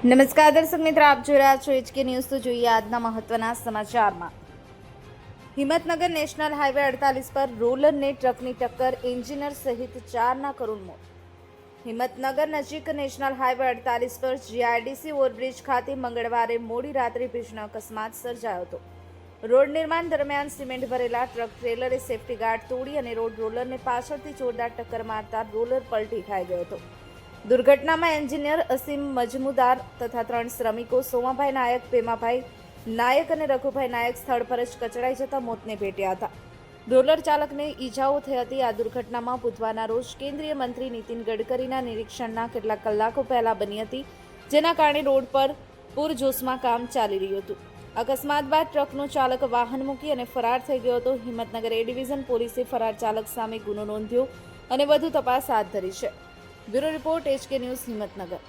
નમસ્કાર દર્શક મિત્ર, આપ જોઈ રહ્યા છો એચકે ન્યૂઝ તો જોઈએ આજના મહત્વના સમાચારમાં. હિંમતનગર નેશનલ હાઈવે અડતાલીસ પર રોલરને ટ્રકની ટક્કર એન્જિનિયર સહિત ચારના કરુણ મોત. હિંમતનગર નજીક નેશનલ હાઈવે અડતાલીસ પર જીઆઈડીસી ઓવરબ્રિજ ખાતે મંગળવારે મોડી રાત્રે ભીષણ અકસ્માત સર્જાયો હતો. રોડ નિર્માણ દરમિયાન સિમેન્ટ ભરેલા ટ્રક, ટ્રેલરે સેફટી ગાર્ડ તોડી અને રોડ રોલરને પાછળથી જોરદાર ટક્કર મારતા રોલર પલટી ખાઈ ગયો હતો. દુર્ઘટનામાં એન્જિનિયર અસીમ મજમુદાર તથા ત્રણ શ્રમિકો સોમાભાઈ નાયક, પેમાભાઈ નાયક અને રઘુભાઈ નાયક સ્થળ પર જ કચડાઈ જતા મોતને ભેટ્યા હતા. રોલર ચાલકને ઈજાઓ થઈ હતી. આ દુર્ઘટનામાં બુધવારના રોજ કેન્દ્રીય મંત્રી નીતિન ગડકરીના નિરીક્ષણના કેટલાક કલાકો પહેલા બની હતી, જેના કારણે રોડ પર પૂરજોશમાં કામ ચાલી રહ્યું હતું. અકસ્માત બાદ ટ્રકનો ચાલક વાહન મૂકી અને ફરાર થઈ ગયો હતો. હિંમતનગર એ ડિવિઝન પોલીસે ફરાર ચાલક સામે ગુનો નોંધ્યો અને વધુ તપાસ હાથ ધરી છે. Bureau report HK news Himmatnagar.